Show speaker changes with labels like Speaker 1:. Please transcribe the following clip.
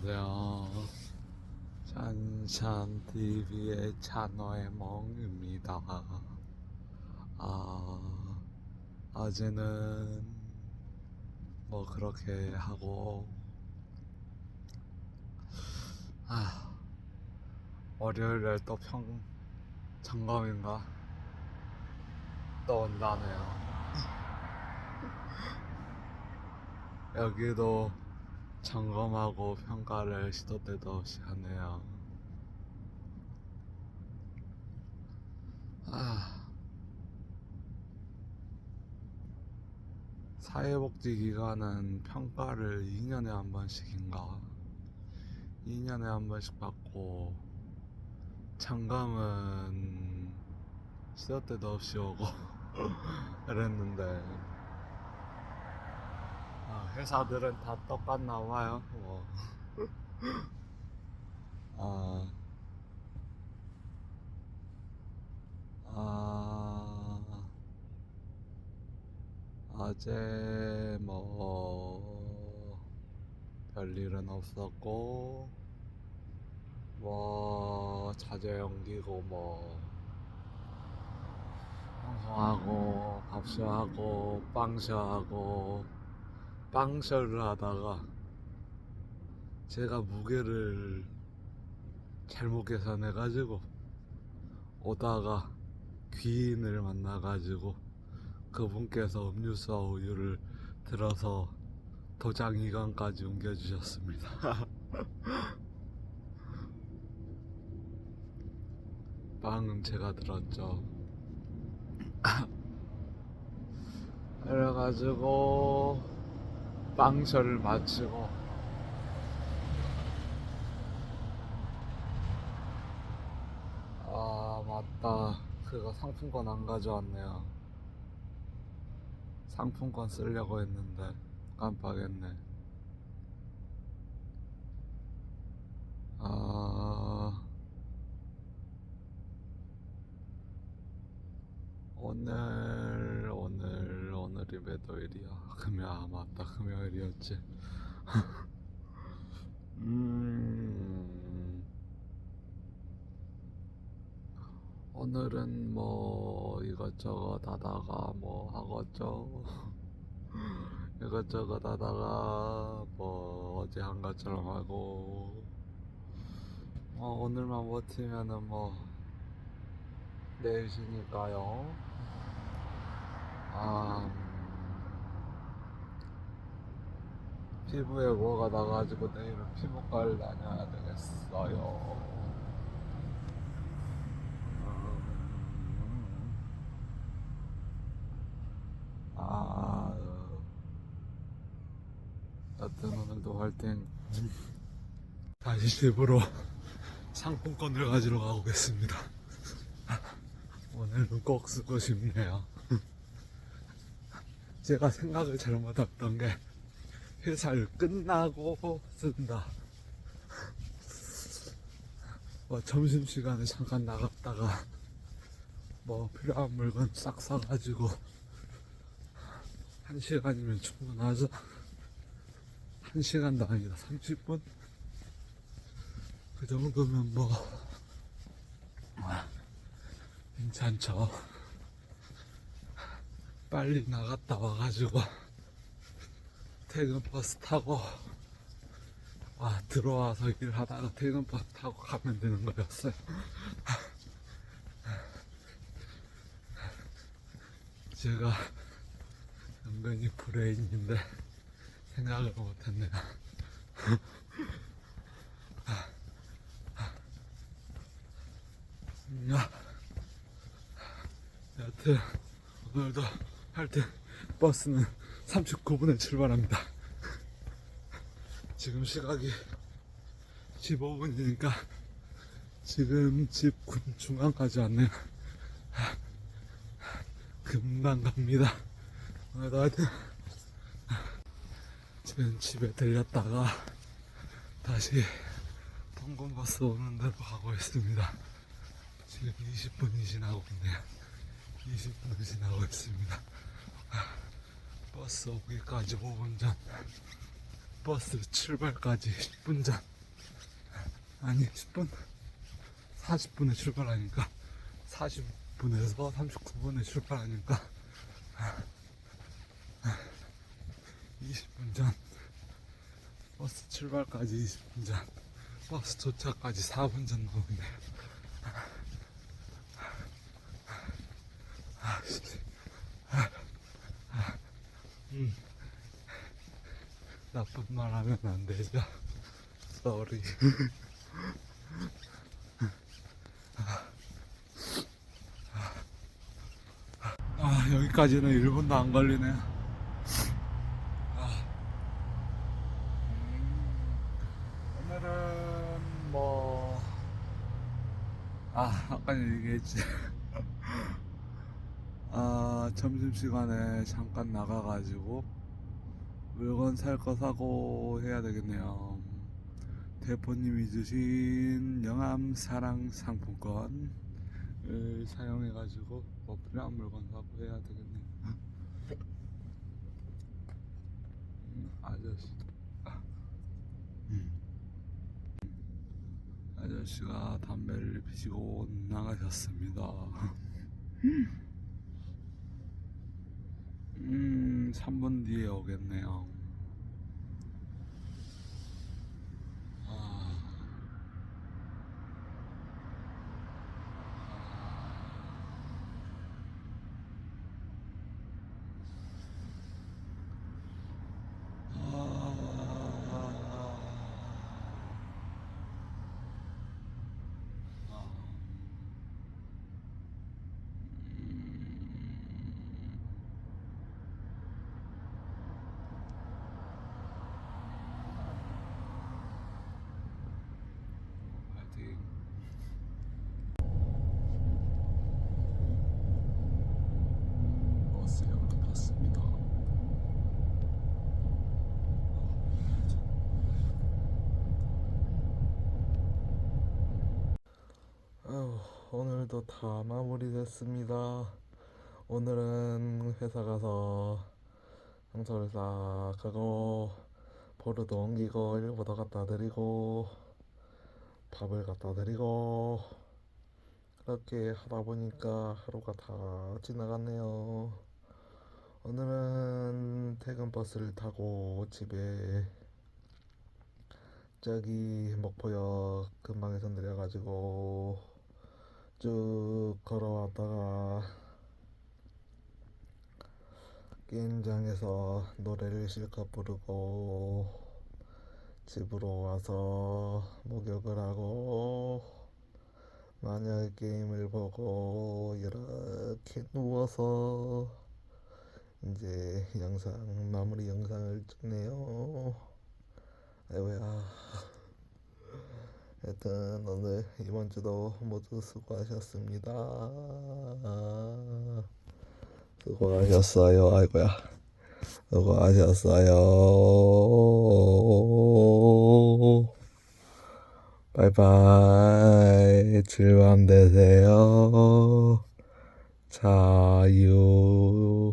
Speaker 1: 안녕하세요. 짠짠TV의 찬호의 멍입니다. 아, 어제는 뭐 그렇게 하고, 아, 월요일에 또 평, 점검인가? 또 온다네요. 여기도 점검하고 평가를 시도 때도 없이 하네요. 아, 사회복지기관은 평가를 2년에 한 번씩인가? 2년에 한 번씩 받고, 점검은 시도 때도 없이 오고, 그랬는데, 아, 회사들은 다 똑같나 봐요. 뭐. 아, 아, 어제 뭐 별일은 없었고, 뭐 자제 옮기고 뭐 방송하고 밥쇼하고 빵쇼하고 빵쇼를 하다가 제가 무게를 잘못 계산해 가지고 오다가 귀인을 만나 가지고 그분께서 음료수와 우유를 들어서 도장 이관까지 옮겨주셨습니다. 빵은 제가 들었죠. 그래가지고 빵쇼를 마치고. 아 맞다. 그거 상품권 안 가져왔네요. 상품권 쓰려고 했는데 깜빡했네 아 오늘 오늘 월이야. 금요 아 맞다. 금요일이었지. 음. 오늘은 뭐 이것저것 하다가 뭐 하겠죠? 이것저것 하다가 뭐 어제 한 것처럼 하고. 어, 오늘만 버티면은 뭐 내일 쉬니까요. 아 음, 피부에 뭐가 나가지고 내일은 피부과를 다녀야 되겠어요 음. 아, 여튼 오늘도 화이팅. 다시 집으로 상품권을 가지러 가보겠습니다. 오늘은 꼭 쓰고 싶네요. 제가 생각을 잘못했던 게 회사를 끝나고 쓴다. 뭐 점심시간에 잠깐 나갔다가 뭐 필요한 물건 싹 사가지고 한 시간이면 충분하죠. 한 시간도 아니다. 30분? 그 정도면 뭐 아, 괜찮죠. 빨리 나갔다 와가지고 퇴근 버스 타고 와 들어와서 일하다가 퇴근 버스 타고 가면 되는 거였어요. 제가 은근히 브레인인데 생각을 못했네요. 야, 여튼 오늘도 할때 버스는 39분에 출발합니다. 지금 시각이 15분이니까 지금 집 군- 중앙까지 왔네요. 금방 갑니다. 오늘도 하여튼 지금 집에 들렸다가 다시 통근버스 오는 데로 가고 있습니다. 지금 20분이 지나고 있네요. 20분이 지나고 있습니다. 아, 버스 오기까지 5분 전. 버스 출발까지 10분 전. 아니, 10분? 40분에 출발하니까 40분에서 39분에 출발하니까 20분 전. 버스 출발까지 20분 전. 버스 도착까지 4분 전 나오네요. 아, 씨. 음. 나쁜 말 하면 안 되죠. Sorry. 아, 여기까지는 1분도 안 걸리네요. 아. 음, 오늘은 뭐, 아, 아까 얘기했지. 아, 점심시간에 잠깐 나가가지고 물건 살 거 사고 해야 되겠네요. 대표님이 주신 영암 사랑 상품권을 사용해가지고 뭐 필요한 물건 사고 해야 되겠네요. 음, 아저씨. 아. 음. 아저씨가 담배를 피시고 나가셨습니다. 음, 3분 뒤에 오겠네요. 아. 아. 파이팅. 버스 여기 탔습니다. 아유, 오늘도 다 마무리됐습니다. 오늘은 회사 가서 청소를 싹 하고 보르도 옮기고 일보도 갖다 드리고 밥을 갖다 드리고 그렇게 하다 보니까 하루가 다 지나갔네요. 오늘은 퇴근 버스를 타고 집에 저기 목포역 근방에서 내려가지고 쭉 걸어왔다가 게임장에서 노래를 실컷 부르고 집으로 와서 목욕을 하고 마녀의 게임을 보고 이렇게 누워서 이제 영상 마무리 영상을 찍네요. 아이고야. 하여튼 오늘 이번 주도 모두 수고하셨습니다. 수고하셨어요. 아이고야. 수고하셨어요. 바이바이. 즐거운 되세요. 자유.